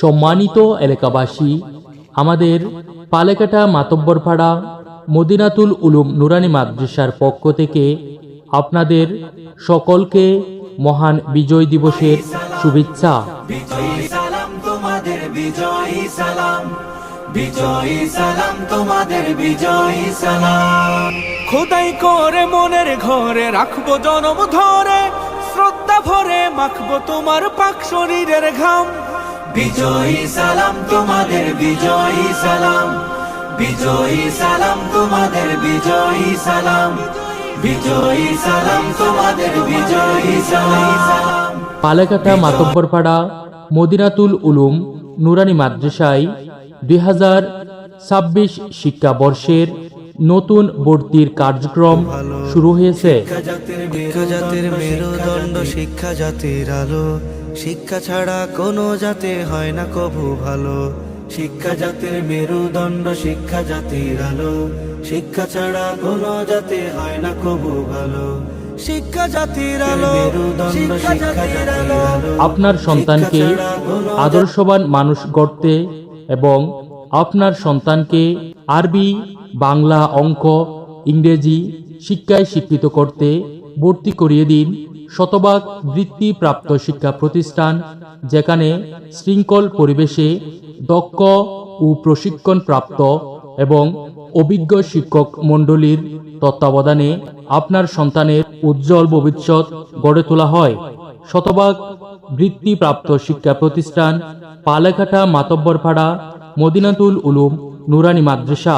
সম্মানিত এলাকাবাসী, আমাদের পালেকাটা মাতব্বরপাড়া মদিনাতুল উলুম নুরানি মাদ্রাসার পক্ষ থেকে আপনাদের সকলকে মহান বিজয় দিবসের শুভেচ্ছা। খোদাই করে মনের ঘরে রাখব জনম ধরে, শ্রদ্ধা ভরে মাখবো তোমার পাক শরীরের ঘাম। বিজয়ী সালাম তোমাদের বিজয়ী সালাম। বিজয়ী সালাম তোমাদের বিজয়ী সালাম। বিজয়ী সালাম তোমাদের বিজয়ী সালাম। পালেকাটা মাতব্বরপাড়া মদিনাতুল উলুম নুরানি মাদ্রাসায় দুই হাজার ছাব্বিশ শিক্ষাবর্ষের নতুন ভর্তির কার্যক্রম শুরু হয়েছে। শিক্ষা জাতির মেরুদণ্ড শিক্ষা জাতির আলো। শিক্ষা ছাড়া কোনো জাতে হয় না কভু ভালো। শিক্ষা জাতির মেরুদণ্ড শিক্ষা জাতির আলো। শিক্ষা ছাড়া কোনো জাতে হয় না কভু ভালো। শিক্ষা জাতির আলো মেরুদণ্ড শিক্ষা জাতির আলো। আপনার সন্তানকে আদর্শবান মানুষ গড়তে এবং আপনার সন্তানকে আরবি বাংলা অঙ্ক ইংরেজি শিক্ষায় শিক্ষিত করতে ভর্তি করিয়ে দিন। শতভাগ বৃত্তিপ্রাপ্ত শিক্ষা প্রতিষ্ঠান, যেখানে শৃঙ্খল পরিবেশে দক্ষ ও প্রশিক্ষণপ্রাপ্ত এবং অভিজ্ঞ শিক্ষক মণ্ডলীর তত্ত্বাবধানে আপনার সন্তানের উজ্জ্বল ভবিষ্যৎ গড়ে তোলা হয়। শতভাগ বৃত্তিপ্রাপ্ত শিক্ষা প্রতিষ্ঠান পালেঘাটা মাতব্বরপাড়া মদিনাতুল উলুম নুরানি মাদ্রাসা।